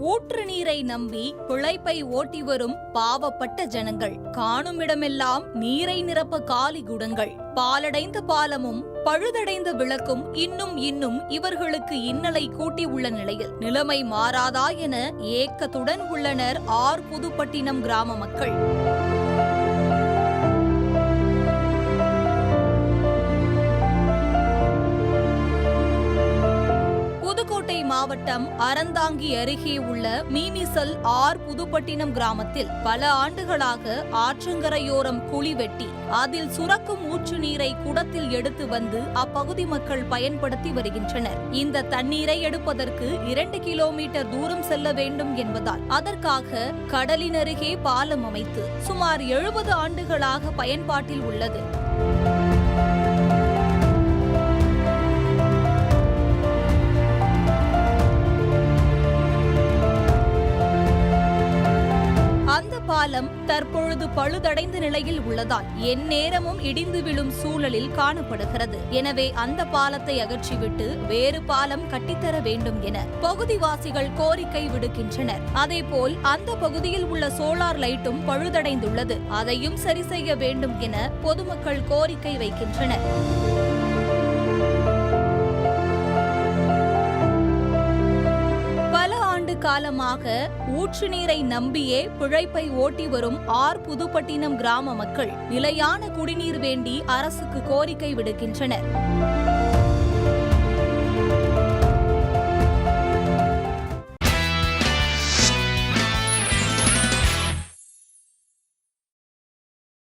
ஊற்று நீரை நம்பி பிழைப்பை ஓட்டி வரும் பாவப்பட்ட ஜனங்கள். காணுமிடமெல்லாம் நீரை நிரப்ப காலி குடங்கள். பாலடைந்த பாலமும் பழுதடைந்த விளக்கும் இன்னும் இன்னும் இவர்களுக்கு இன்னலை கூட்டி உள்ள நிலையில். நிலைமை மாறாதா என ஏக்கத்துடன் உள்ளனர் ஆர் புதுப்பட்டினம் கிராம மக்கள். புதுக்கோட்டை மாவட்டம் அறந்தாங்கி அருகே உள்ள மீமிசல் ஆர் புதுப்பட்டினம் கிராமத்தில் பல ஆண்டுகளாக ஆற்றங்கரையோரம் குழி வெட்டி அதில் சுரக்கும் ஊற்று நீரை குடத்தில் எடுத்து வந்து அப்பகுதி மக்கள் பயன்படுத்தி வருகின்றனர். இந்த தண்ணீரை எடுப்பதற்கு இரண்டு கிலோமீட்டர் தூரம் செல்ல வேண்டும் என்பதால் அதற்காக கடலின் அருகே பாலம் அமைத்து சுமார் எழுபது ஆண்டுகளாக பயன்பாட்டில் உள்ளது. பாலம் தற்பொழுது பழுதடைந்த நிலையில் உள்ளதால் எந்நேரமும் இடிந்து விழும் சூழலில் காணப்படுகிறது. எனவே அந்த பாலத்தை அகற்றிவிட்டு வேறு பாலம் கட்டித்தர வேண்டும் என பகுதிவாசிகள் கோரிக்கை விடுக்கின்றனர். அதேபோல் அந்த பகுதியில் உள்ள சோலார் லைட்டும் பழுதடைந்துள்ளது. அதையும் சரி செய்ய வேண்டும் என பொதுமக்கள் கோரிக்கை வைக்கின்றனர். காலமாக ஊற்று நீரை நம்பியே பிழைப்பை ஓட்டி வரும் ஆர் புதுப்பட்டினம் கிராம மக்கள் நிலையான குடிநீர் வேண்டி அரசுக்கு கோரிக்கை விடுக்கின்றனர்.